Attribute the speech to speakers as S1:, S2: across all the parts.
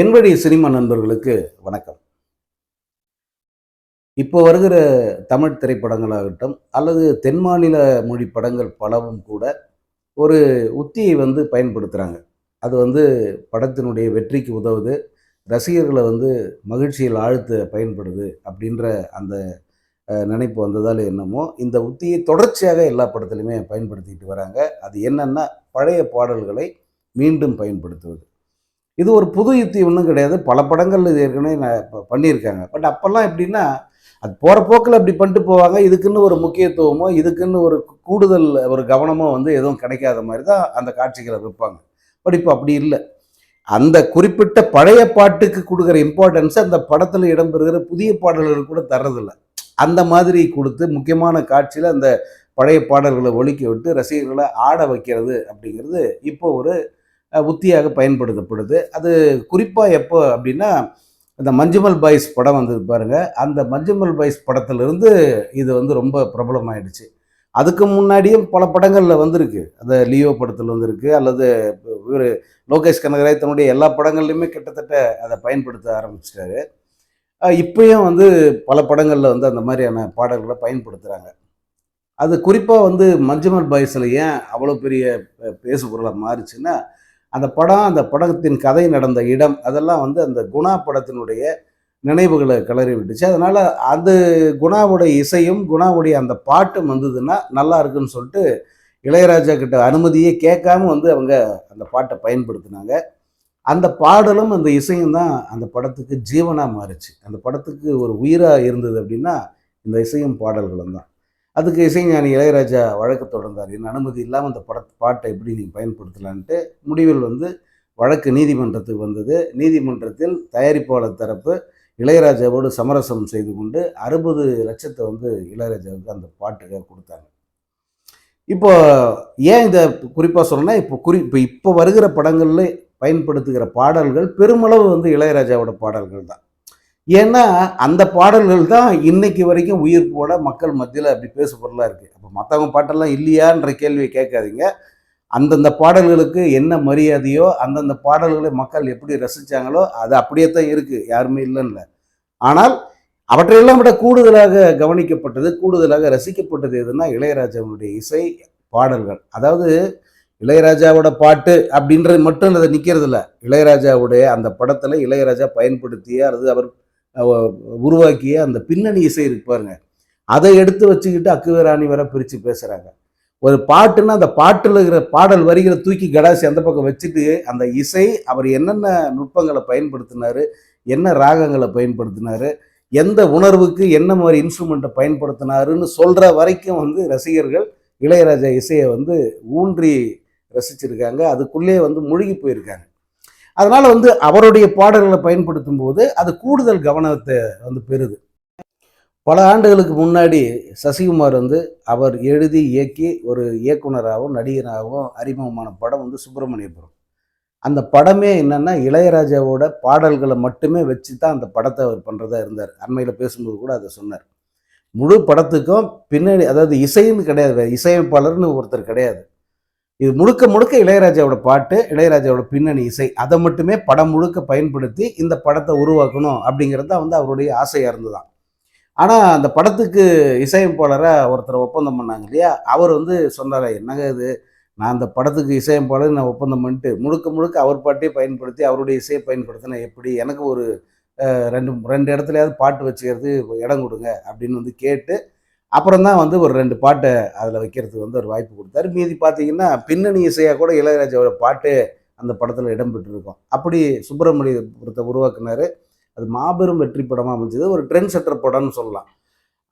S1: என்வழி cinema நண்பர்களுக்கு வணக்கம். இப்போ வருகிற தமிழ் திரைப்படங்களாகட்டும் அல்லது தென் மாநில மொழி படங்கள் பலவும் கூட ஒரு உத்தியை வந்து பயன்படுத்துகிறாங்க அது வந்து படத்தினுடைய வெற்றிக்கு உதவுது ரசிகர்களை வந்து மகிழ்ச்சியில் ஆழ்த்த பயன்படுது அப்படின்ற அந்த நினைப்பு வந்ததால் என்னமோ இந்த உத்தியை தொடர்ச்சியாக எல்லா படத்துலையுமே பயன்படுத்திட்டு வராங்க. அது என்னென்னா பழைய பாடல்களை மீண்டும் பயன்படுத்துவது. இது ஒரு புது யுத்தி ஒன்றும் கிடையாது. பல படங்கள் இது ஏற்கனவே நான் பண்ணியிருக்காங்க. பட் அப்போல்லாம் எப்படின்னா அது போகிற போக்கில் அப்படி பண்ணிட்டு போவாங்க. இதுக்குன்னு ஒரு முக்கியத்துவமோ இதுக்குன்னு ஒரு கூடுதல் ஒரு கவனமோ வந்து எதுவும் கிடைக்காத மாதிரி தான் அந்த காட்சிகளை வைப்பாங்க. பட் இப்போ அப்படி இல்லை. அந்த குறிப்பிட்ட பழைய பாட்டுக்கு கொடுக்குற இம்பார்ட்டன்ஸை அந்த படத்தில் இடம்பெறுகிற புதிய பாடல்கள் கூட தர்றதில்ல. அந்த மாதிரி கொடுத்து முக்கியமான காட்சியில் அந்த பழைய பாடல்களை ஒழிக்க விட்டு ரசிகர்களை ஆட வைக்கிறது அப்படிங்கிறது இப்போ ஒரு உத்தியாக பயன்படுத்தப்படுது. அது குறிப்பாக எப்போ அப்படின்னா இந்த மஞ்சுமல் பாய்ஸ் படம் வந்தது பாருங்கள் அந்த மஞ்சுமல் பாய்ஸ் படத்திலிருந்து இது வந்து ரொம்ப பிரபலமாயிடுச்சு. அதுக்கு முன்னாடியும் பல படங்களில் வந்திருக்கு. அந்த லியோ படத்தில் வந்திருக்கு அல்லது இவர் லோகேஷ் கனகராய் தன்னுடைய எல்லா படங்கள்லையுமே கிட்டத்தட்ட அதை பயன்படுத்த ஆரம்பிச்சிட்டாரு. இப்பயும் வந்து பல படங்களில் வந்து அந்த மாதிரியான பாடல்களை பயன்படுத்துகிறாங்க அது குறிப்பாக வந்து மஞ்சுமல் பாய்ஸில் ஏன் அவ்வளோ பெரிய பேசுபொருளாக மாறுச்சுன்னா அந்த படம் அந்த படத்தின் கதை நடந்த இடம் அதெல்லாம் வந்து அந்த குணா படத்தினுடைய நினைவுகளை கிளறி விட்டுச்சு. அதனால் அது குணாவுடைய இசையும் குணாவுடைய அந்த பாட்டும் வந்ததுன்னா நல்லா இருக்குன்னு சொல்லிட்டு இளையராஜா கிட்ட அனுமதியே கேட்காம வந்து அவங்க அந்த பாட்டை பயன்படுத்தினாங்க. அந்த பாடலும் அந்த இசையும் தான் அந்த படத்துக்கு ஜீவனாக மாறுச்சு. அந்த படத்துக்கு ஒரு உயிராக இருந்தது அப்படின்னா இந்த இசையும் பாடல்களும் தான். அதுக்கு இசைஞானி இளையராஜா வழக்கு தொடர்ந்தார். என் அனுமதி இல்லாமல் அந்த பட பாட்டை எப்படி நீங்கள் பயன்படுத்தலான்ட்டு முடிவில் வந்து வழக்கு நீதிமன்றத்துக்கு வந்தது. நீதிமன்றத்தில் தயாரிப்பாளர் தரப்பு இளையராஜாவோடு சமரசம் செய்து கொண்டு அறுபது லட்சத்தை வந்து இளையராஜாவுக்கு அந்த பாட்டுக்காக கொடுத்தாங்க. இப்போ ஏன் இதை குறிப்பாக சொல்லணும்னா இப்போ குறி இப்போ இப்போ வருகிற படங்களில் பயன்படுத்துகிற பாடல்கள் பெருமளவு வந்து இளையராஜாவோட பாடல்கள் தான். ஏன்னா அந்த பாடல்கள் தான் இன்னைக்கு வரைக்கும் உயிர் போட மக்கள் மத்தியில் அப்படி பேசு பொருளாக இருக்குது அப்போ மற்றவங்க பாட்டெல்லாம் இல்லையான்ற கேள்வியை கேட்காதீங்க. அந்தந்த பாடல்களுக்கு என்ன மரியாதையோ அந்தந்த பாடல்களை மக்கள் எப்படி ரசித்தாங்களோ அது அப்படியே தான் இருக்குது யாருமே இல்லைன்னு ஆனால் அவற்றையெல்லாம் விட கூடுதலாக கவனிக்கப்பட்டது கூடுதலாக ரசிக்கப்பட்டது எதுன்னா இளையராஜாவுடைய இசை பாடல்கள். அதாவது இளையராஜாவோட பாட்டு அப்படின்றது மட்டும் அதை நிற்கிறதில்ல இளையராஜாவுடைய அந்த படத்தில் இளையராஜா பயன்படுத்திய அல்லது அவர் உருவாக்கிய அந்த பின்னணி இசை இருக்கு பாருங்க. அதை எடுத்து வச்சுக்கிட்டு அக்குவேராணி வர பிரித்து பேசுகிறாங்க ஒரு பாட்டுன்னா அந்த பாட்டில் இருக்கிற பாடல் வரிகளை தூக்கி கடாசி அந்த பக்கம் வச்சுட்டு அந்த இசை அவர் என்னென்ன நுட்பங்களை பயன்படுத்தினாரு என்ன ராகங்களை பயன்படுத்தினாரு எந்த உணர்வுக்கு என்ன மாதிரி இன்ஸ்ட்ருமெண்ட்டை பயன்படுத்தினாருன்னு சொல்கிற வரைக்கும் வந்து ரசிகர்கள் இளையராஜா இசையை வந்து ஊன்றி ரசிச்சிருக்காங்க. அதுக்குள்ளே வந்து மூழ்கி போயிருக்காங்க. அதனால் வந்து அவருடைய பாடல்களை பயன்படுத்தும் போது அது கூடுதல் கவனத்தை வந்து பெறுது. பல ஆண்டுகளுக்கு முன்னாடி சசிகுமார் வந்து அவர் எழுதி இயக்கி ஒரு இயக்குனராகவும் நடிகராகவும் அறிமுகமான படம் வந்து சுப்பிரமணியபுரம். அந்த படமே என்னென்னா இளையராஜாவோட பாடல்களை மட்டுமே வச்சு தான் அந்த படத்தை அவர் பண்ணுறதா இருந்தார். அண்மையில் பேசும்போது கூட அதை சொன்னார். முழு படத்துக்கும் பின்னாடி அதாவது இசைன்னு கிடையாது இசையமைப்பாளர்னு ஒருத்தர் கிடையாது. இது முழுக்க முழுக்க இளையராஜாவோட பாட்டு இளையராஜாவோட பின்னணி இசை. அதை மட்டுமே படம் முழுக்க பயன்படுத்தி இந்த படத்தை உருவாக்கணும் அப்படிங்கிறது தான் வந்து அவருடைய ஆசையாக இருந்ததுதான். ஆனால் அந்த படத்துக்கு இசையமைப்பாளராக ஒருத்தர் ஒப்பந்தம் பண்ணாங்க இல்லையா? அவர் வந்து சொன்னார் என்னங்க இது? நான் அந்த படத்துக்கு இசையமைப்பாளர் நான் ஒப்பந்தம் பண்ணிட்டு முழுக்க முழுக்க அவர் பாட்டே பயன்படுத்தி அவருடைய இசையை பயன்படுத்தினா எப்படி? எனக்கு ஒரு ரெண்டு ரெண்டு இடத்துலையாவது பாட்டு வச்சுக்கிறது இடம் கொடுங்க அப்படின்னு வந்து கேட்டு அப்புறம் தான் வந்து ஒரு ரெண்டு பாட்டை அதில் வைக்கிறதுக்கு வந்து ஒரு வாய்ப்பு கொடுத்தாரு. மீதி பார்த்தீங்கன்னா பின்னணி இசையாக கூட இளையராஜாவோட பாட்டு அந்த படத்தில் இடம்பெற்றிருக்கும். அப்படி சுப்பிரமணியபுரத்தை உருவாக்குனாரு. அது மாபெரும் வெற்றி படமாக அமைஞ்சது. ஒரு ட்ரெண்ட் செட்டர் படம்னு சொல்லலாம்.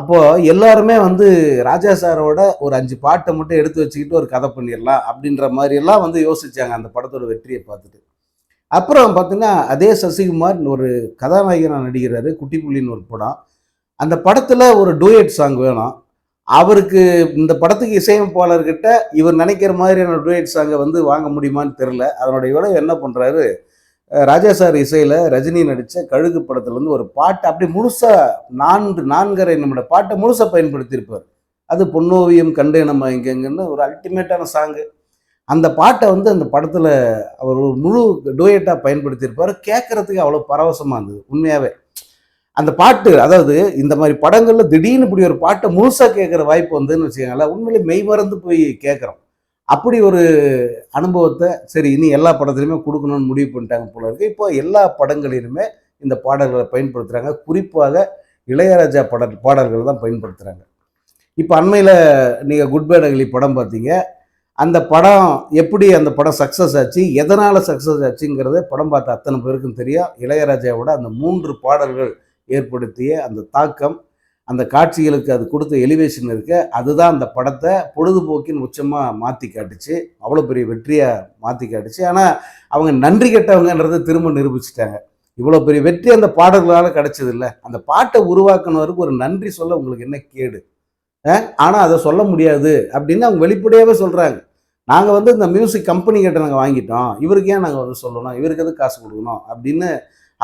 S1: அப்போது எல்லாருமே வந்து ராஜா சாரோட ஒரு அஞ்சு பாட்டை மட்டும் எடுத்து வச்சுக்கிட்டு ஒரு கதை பண்ணிடலாம் அப்படின்ற மாதிரியெல்லாம் வந்து யோசித்தாங்க அந்த படத்தோட வெற்றியை பார்த்துட்டு. அப்புறம் பார்த்தீங்கன்னா அதே சசிகுமார் ஒரு கதாநாயகனாக நடிக்கிறாரு. குட்டிப்புள்ளின்னு ஒரு படம். அந்த படத்தில் ஒரு டூயட் சாங் வேணும். அவருக்கு இந்த படத்துக்கு இசையமைப்பாளர்கிட்ட இவர் நினைக்கிற மாதிரியான டூயட் சாங்கை வந்து வாங்க முடியுமான்னு தெரில அதனுடைய விளைவு என்ன பண்ணுறாரு ராஜா சார் இசையில் ரஜினி நடித்த கழுகு படத்துலேருந்து ஒரு பாட்டை அப்படியே முழுசாக நான்கு நான்கரை நம்மளோட பாட்டை முழுசாக பயன்படுத்தியிருப்பார். அது பொன்னோவியம் கண்டே நம்ம இங்கெங்கன்னு ஒரு அல்டிமேட்டான சாங்கு அந்த பாட்டை வந்து அந்த படத்தில் அவர் ஒரு முழு டூயட்டாக பயன்படுத்தியிருப்பார். கேட்குறதுக்கு அவ்வளோ பரவசமாக இருந்தது உண்மையாகவே அந்த பாட்டு அதாவது இந்த மாதிரி படங்களில் திடீர்னு இப்படி ஒரு பாட்டை முழுசாக கேட்குற வாய்ப்பு வந்துன்னு வச்சுக்கோங்களேன் உண்மையிலே மெய் மறந்து போய் கேட்குறோம். அப்படி ஒரு அனுபவத்தை சரி இனி எல்லா படத்துலையுமே கொடுக்கணும்னு முடிவு பண்ணிட்டாங்க போல இருக்கு. இப்போ எல்லா படங்களிலுமே இந்த பாடல்களை பயன்படுத்துகிறாங்க குறிப்பாக இளையராஜா பாடல் பாடல்கள் தான் பயன்படுத்துகிறாங்க இப்போ அண்மையில் நீங்கள் குட் பேட் அகலி படம் பார்த்தீங்க. அந்த படம் எப்படி அந்த படம் சக்ஸஸ் ஆச்சு? எதனால் சக்ஸஸ் ஆச்சுங்கிறத படம் பார்த்த அத்தனை பேருக்கும் தெரியும். இளையராஜாவோட அந்த மூன்று பாடல்கள் ஏற்படுத்திய அந்த தாக்கம் அந்த காட்சிகளுக்கு அது கொடுத்த எலிவேஷன் இருக்க அதுதான் அந்த படத்தை பொழுதுபோக்கின் உச்சமாக மாற்றி காட்டுச்சு. அவ்வளோ பெரிய வெற்றியாக மாற்றி காட்டுச்சு. ஆனால் அவங்க நன்றி கெட்டவங்கன்றதை திரும்ப நிரூபிச்சிட்டாங்க. இவ்வளோ பெரிய வெற்றி அந்த பாடல்களால் கிடச்சது இல்லை அந்த பாட்டை உருவாக்குனவருக்கு ஒரு நன்றி சொல்ல உங்களுக்கு என்ன கேடு? ஆனால் அதை சொல்ல முடியாது அப்படின்னு அவங்க வெளிப்படையாகவே சொல்கிறாங்க நாங்கள் வந்து இந்த மியூசிக் கம்பெனி கிட்ட நாங்கள் வாங்கிட்டோம். இவருக்கு ஏன் நாங்கள் வந்து சொல்லணும்? இவருக்கு எது காசு கொடுக்கணும்? அப்படின்னு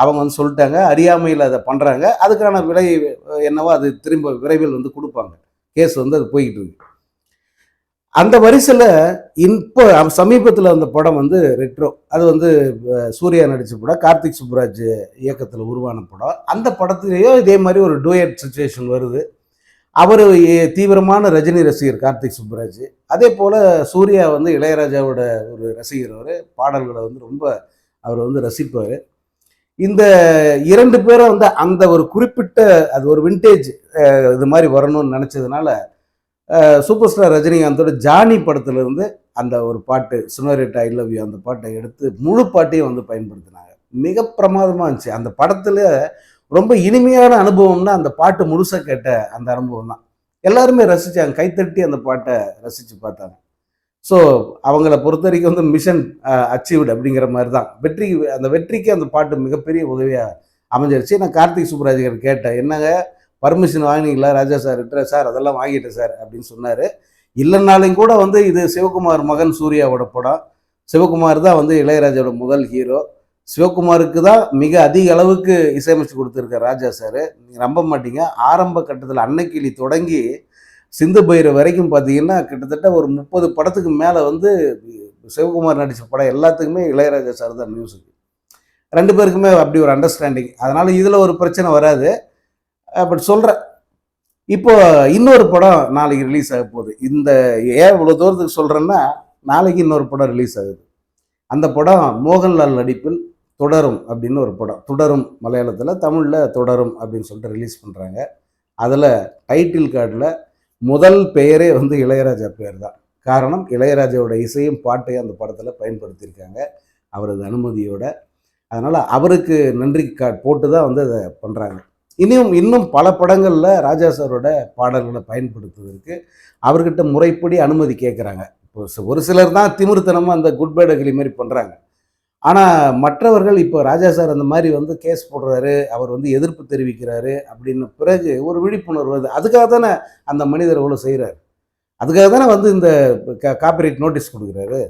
S1: அவங்க வந்து சொல்லிட்டாங்க அறியாமையில் அதை பண்ணுறாங்க அதுக்கான விலை என்னவோ அது திரும்ப விரைவில் வந்து கொடுப்பாங்க. கேஸ் வந்து அது போய்கிட்டு இருக்கு. அந்த வரிசையில் இப்போ சமீபத்தில் அந்த படம் வந்து ரெட்ரோ அது வந்து சூர்யா நடித்த படம். கார்த்திக் சுப்ராஜ் இயக்கத்தில் உருவான படம். அந்த படத்துலேயோ இதே மாதிரி ஒரு டூயட் சுச்சுவேஷன் வருது. அவர் தீவிரமான ரஜினி ரசிகர் கார்த்திக் சுப்ராஜ். அதே போல் சூர்யா வந்து இளையராஜாவோட ஒரு ரசிகர் அவர். பாடல்களை வந்து ரொம்ப அவர் வந்து ரசிப்பார். இந்த இரண்டு பேரும் வந்து அந்த ஒரு குறிப்பிட்ட அது ஒரு விண்டேஜ் இது மாதிரி வரணும்னு நினச்சதுனால சூப்பர் ஸ்டார் ரஜினிகாந்தோட ஜானி படத்துலேருந்து அந்த ஒரு பாட்டு சுனரிட் ஐ லவ் யூ அந்த பாட்டை எடுத்து முழு பாட்டையும் வந்து பயன்படுத்தினாங்க. மிக பிரமாதமாக இருந்துச்சு. அந்த படத்தில் ரொம்ப இனிமையான அனுபவம்னா அந்த பாட்டு முழுசாக கேட்ட அந்த அனுபவம் தான் எல்லாருமே ரசித்தாங்க கைத்தட்டி அந்த பாட்டை ரசித்து பார்த்தாங்க. ஸோ அவங்கள பொறுத்த வரைக்கும் வந்து மிஷன் அச்சீவ்டு அப்படிங்கிற மாதிரி தான் வெற்றி அந்த வெற்றிக்கு அந்த பாட்டு மிகப்பெரிய உதவியாக அமைஞ்சிருச்சு. நான் கார்த்திக் சுப்ராஜ்கர் கேட்டேன் என்னங்க? பர்மிஷன் வாங்கினீங்களா? ராஜா சார் சார் அதெல்லாம் வாங்கிட்டேன் சார் அப்படின்னு சொன்னார். இல்லைனாலையும் கூட வந்து இது சிவகுமார் மகன் சூர்யாவோட படம். சிவகுமார் தான் வந்து இளையராஜாவோட முதல் ஹீரோ சிவகுமாருக்கு தான் மிக அதிக அளவுக்கு இசையமைச்சு கொடுத்துருக்க ராஜா சார். நீங்கள் நம்ப மாட்டீங்க. ஆரம்ப கட்டத்தில் அன்னைக்கிளி தொடங்கி சிந்து பைர வரைக்கும் பார்த்தீங்கன்னா கிட்டத்தட்ட ஒரு முப்பது படத்துக்கு மேலே வந்து சிவகுமார் நடித்த படம் எல்லாத்துக்குமே இளையராஜா சார் தான் மியூசிக் ரெண்டு பேருக்குமே அப்படி ஒரு அண்டர்ஸ்டாண்டிங் அதனால் இதில் ஒரு பிரச்சனை வராது. பட் சொல்கிறேன் இப்போது இன்னொரு படம் நாளைக்கு ரிலீஸ் ஆக போகுது. இந்த ஏன் இவ்வளோ தூரத்துக்கு சொல்கிறேன்னா நாளைக்கு இன்னொரு படம் ரிலீஸ் ஆகுது. அந்த படம் மோகன்லால் நடிப்பில் தொடரும் அப்படின்னு ஒரு படம். தொடரும் மலையாளத்தில் தமிழில் தொடரும் அப்படின்னு சொல்லிட்டு ரிலீஸ் பண்ணுறாங்க அதில் டைட்டில் கார்டில் முதல் பெயரே வந்து இளையராஜா பெயர் தான் காரணம் இளையராஜாவோட இசையும் பாட்டையும் அந்த படத்தில் பயன்படுத்தியிருக்காங்க. அவரது அனுமதியோட. அதனால் அவருக்கு நன்றி கார்டு போட்டு தான் வந்து அதை பண்ணுறாங்க இனியும் இன்னும் பல படங்களில் ராஜா சாரோட பாடல்களை பயன்படுத்துவதற்கு அவர்கிட்ட முறைப்படி அனுமதி கேட்குறாங்க. இப்போ ஒரு சிலர் தான் திமிருத்தனமாக அந்த குட் பை டகிலி மாதிரி பண்ணுறாங்க ஆனால் மற்றவர்கள் இப்போ ராஜா சார் அந்த மாதிரி வந்து கேஸ் போடுறாரு அவர் வந்து எதிர்ப்பு தெரிவிக்கிறாரு அப்படின்னு பிறகு ஒரு விழிப்புணர்வு வருது. அதுக்காக தானே அந்த மனிதர் இவ்வளோ செய்கிறார் அதுக்காக தானே வந்து இந்த காப்பிரைட் நோட்டீஸ் கொடுக்குறாரு?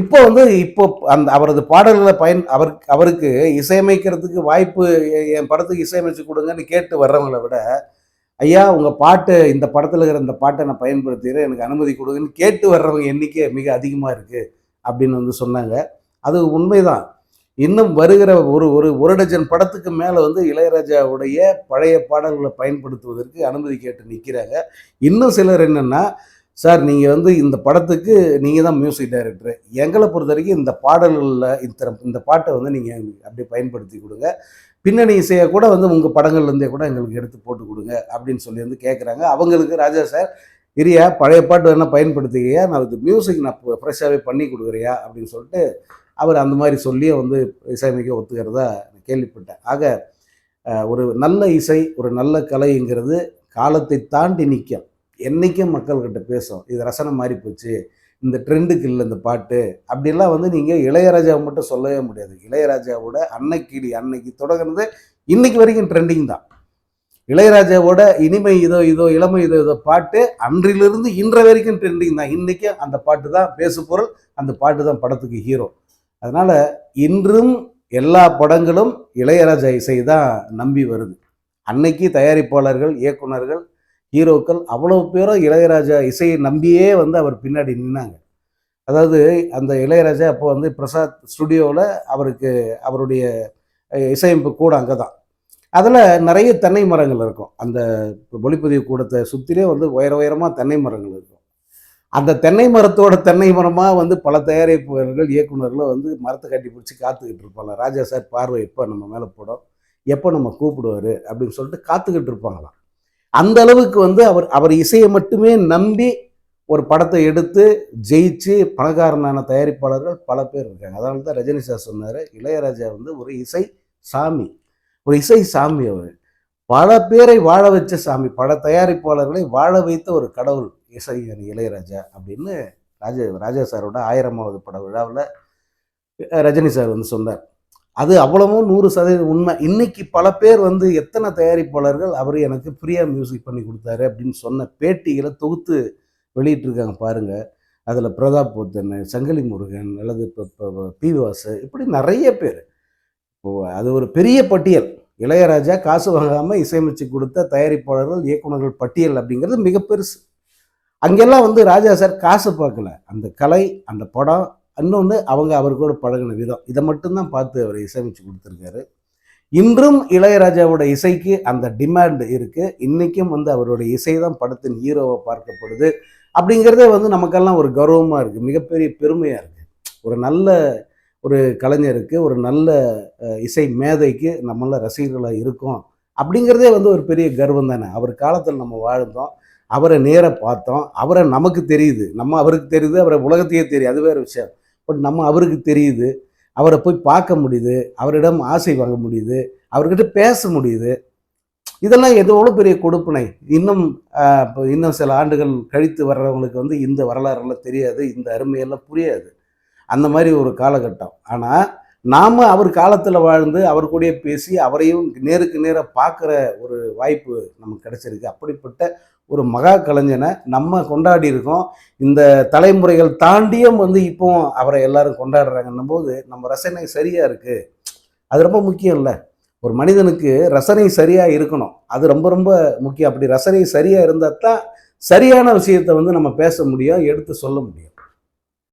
S1: இப்போ வந்து இப்போ அந்த அவரது பாடல்களை பயன் அவர் அவருக்கு இசையமைக்கிறதுக்கு வாய்ப்பு என் படத்துக்கு இசையமைச்சு கொடுங்கன்னு கேட்டு வர்றவங்களை விட ஐயா உங்கள் பாட்டு இந்த படத்தில் இருக்கிற இந்த பாட்டை நான் பயன்படுத்திக்கிறேன் எனக்கு அனுமதி கொடுங்கன்னு கேட்டு வர்றவங்க எண்ணிக்கை மிக அதிகமாக இருக்குது அப்படின்னு வந்து சொன்னாங்க. அது உண்மைதான். இன்னும் வருகிற ஒரு ஒரு ஒரு டஜன் படத்துக்கு மேலே வந்து இளையராஜாவுடைய பழைய பாடல்களை பயன்படுத்துவதற்கு அனுமதி கேட்டு நிற்கிறாங்க இன்னும் சிலர் என்னென்னா சார் நீங்கள் வந்து இந்த படத்துக்கு நீங்கள் தான் மியூசிக் டைரக்டர் எங்களை பொறுத்த வரைக்கும் இந்த பாடல்களில் இந்த இந்த பாட்டை வந்து நீங்கள் அப்படியே பயன்படுத்தி கொடுங்க. பின்னணி இசையை கூட வந்து உங்கள் படங்கள்லேருந்தே கூட எங்களுக்கு எடுத்து போட்டு கொடுங்க அப்படின்னு சொல்லி வந்து கேட்குறாங்க அவங்களுக்கு ராஜா சார் இரியா பழைய பாட்டு வேணால் பயன்படுத்துகிறியா? நான் அது மியூசிக் நான் ஃப்ரெஷ்ஷாகவே பண்ணி கொடுக்குறியா? அப்படின்னு சொல்லிட்டு அவர் அந்த மாதிரி சொல்லியே வந்து இசையமைக்க ஒத்துக்கிறதா கேள்விப்பட்டேன். ஆக ஒரு நல்ல இசை ஒரு நல்ல கலைங்கிறது காலத்தை தாண்டி நிற்கும் என்றைக்கும் மக்கள்கிட்ட பேசும். இது ரசனை மாறி போச்சு. இந்த ட்ரெண்டுக்கு இல்லை இந்த பாட்டு. அப்படிலாம் வந்து நீங்கள் இளையராஜாவை மட்டும் சொல்லவே முடியாது. இளையராஜாவோட அன்னைக்கிடி அன்னைக்கு தொடங்குறது இன்னைக்கு வரைக்கும் ட்ரெண்டிங் தான். இளையராஜாவோட இனிமை இதோ இதோ இளமை இதோ இதோ பாட்டு அன்றிலிருந்து இன்ற வரைக்கும் ட்ரெண்டிங் தான். இன்றைக்கும் அந்த பாட்டு தான் பேசு பொருள் அந்த பாட்டு தான் படத்துக்கு ஹீரோ அதனால் இன்றும் எல்லா படங்களும் இளையராஜா இசை தான் நம்பி வருது. அன்னைக்கு தயாரிப்பாளர்கள் இயக்குனர்கள் ஹீரோக்கள் அவ்வளோ பேரும் இளையராஜா இசையை நம்பியே வந்து அவர் பின்னாடி நின்னாங்க. அதாவது அந்த இளையராஜா அப்போ வந்து பிரசாத் ஸ்டுடியோவில் அவருக்கு அவருடைய இசையமைப்பு கூட அங்கே தான். அதில் நிறைய தென்னை மரங்கள் இருக்கும். அந்த ஒளிப்பதிவு கூடத்தை சுற்றிலே வந்து உயர உயரமாக தென்னை மரங்கள் இருக்கும். அந்த தென்னை மரத்தோட தென்னை மரமாக வந்து பல தயாரிப்பாளர்கள் இயக்குனர்களும் வந்து மரத்தை கட்டி பிடிச்சி காத்துக்கிட்டு இருப்பாங்க. ராஜா சார் பார்வை எப்போ நம்ம மேலே போடும்? எப்போ நம்ம கூப்பிடுவார்? அப்படின்னு சொல்லிட்டு காத்துக்கிட்டு இருப்பாங்களாம். அந்த அளவுக்கு வந்து அவர் அவர் இசையை மட்டுமே நம்பி ஒரு படத்தை எடுத்து ஜெயிச்சு பணக்காரனான தயாரிப்பாளர்கள் பல பேர் இருக்காங்க. அதனால தான் ரஜினி சார் சொன்னார் இளையராஜா வந்து ஒரு இசை சாமி. ஒரு இசை சாமி அவர். பல பேரை வாழ வச்ச சாமி. பல தயாரிப்பாளர்களை வாழ வைத்த ஒரு கடவுள். இசை இளையராஜா அப்படின்னு ராஜ ராஜா சாரோட ஆயிரமாவது பட விழாவில் ரஜினி சார் வந்து சொன்னார். அது அவ்வளவும் நூறு சதவீதம் உண்மை. இன்னைக்கு பல பேர் வந்து எத்தனை தயாரிப்பாளர்கள் அவர் எனக்கு ஃப்ரீயாக மியூசிக் பண்ணி கொடுத்தாரு அப்படின்னு சொன்ன பேட்டிகளை தொகுத்து வெளியிட்டிருக்காங்க பாருங்க. அதில் பிரதாப் போத்தன் சங்கலி முருகன் அல்லது இப்போ பி வாசு இப்படி நிறைய பேர். இப்போ அது ஒரு பெரிய பட்டியல். இளையராஜா காசு வாங்காமல் இசையமைச்சு கொடுத்த தயாரிப்பாளர்கள் இயக்குனர்கள் பட்டியல் அப்படிங்கிறது மிக பெருசு அங்கெல்லாம் வந்து ராஜா சார் காசு பார்க்கல. அந்த கலை அந்த படம் இன்னொன்று அவங்க அவர் கூட பழகின விதம். இதை மட்டும்தான் பார்த்து அவர் இசையமைச்சு கொடுத்துருக்காரு. இன்றும் இளையராஜாவோட இசைக்கு அந்த டிமாண்ட் இருக்கு. இன்னைக்கும் வந்து அவருடைய இசை தான் படத்தின் ஹீரோவை பார்க்கப்படுது. அப்படிங்கிறதே வந்து நமக்கெல்லாம் ஒரு கௌரவமாக இருக்குது மிகப்பெரிய பெருமையாக இருக்குது ஒரு நல்ல ஒரு கலைஞருக்கு ஒரு நல்ல இசை மேதைக்கு நம்மள ரசிகர்களாக இருக்கோம். அப்படிங்கிறதே வந்து ஒரு பெரிய கர்வம் தானே. அவர் காலத்தில் நம்ம வாழ்ந்தோம். அவரை நேர பார்த்தோம். அவரை நமக்கு தெரியுது. நம்ம அவருக்கு தெரியுது அவரை உலகத்தையே தெரியும் அது வேற விஷயம். பட் நம்ம அவருக்கு தெரியுது. அவரை போய் பார்க்க முடியுது. அவரிடம் ஆசை வாங்க முடியுது. அவர்கிட்ட பேச முடியுது. இதெல்லாம் எவ்வளோ பெரிய கொடுப்பனை? இன்னும் இப்போ இன்னும் சில ஆண்டுகள் கழித்து வர்றவங்களுக்கு வந்து இந்த வரலாறெல்லாம் தெரியாது. இந்த அருமையெல்லாம் புரியாது. அந்த மாதிரி ஒரு காலகட்டம். ஆனால் நாம் அவர் காலத்தில் வாழ்ந்து அவர் கூடயே பேசி அவரையும் நேருக்கு நேராக பார்க்குற ஒரு வாய்ப்பு நமக்கு கிடைச்சிருக்கு. அப்படிப்பட்ட ஒரு மகா கலைஞனை நம்ம கொண்டாடி இருக்கோம். இந்த தலைமுறைகள் தாண்டியும் வந்து இப்போ அவரை எல்லாரும் கொண்டாடுறாங்கன்னும் போது நம்ம ரசனை சரியாக இருக்குது அது ரொம்ப முக்கியம் இல்லை. ஒரு மனிதனுக்கு ரசனை சரியாக இருக்கணும். அது ரொம்ப ரொம்ப முக்கியம். அப்படி ரசனை சரியாக இருந்தால் தான் சரியான விஷயத்தை வந்து நம்ம பேச முடியும் எடுத்து சொல்ல முடியும்.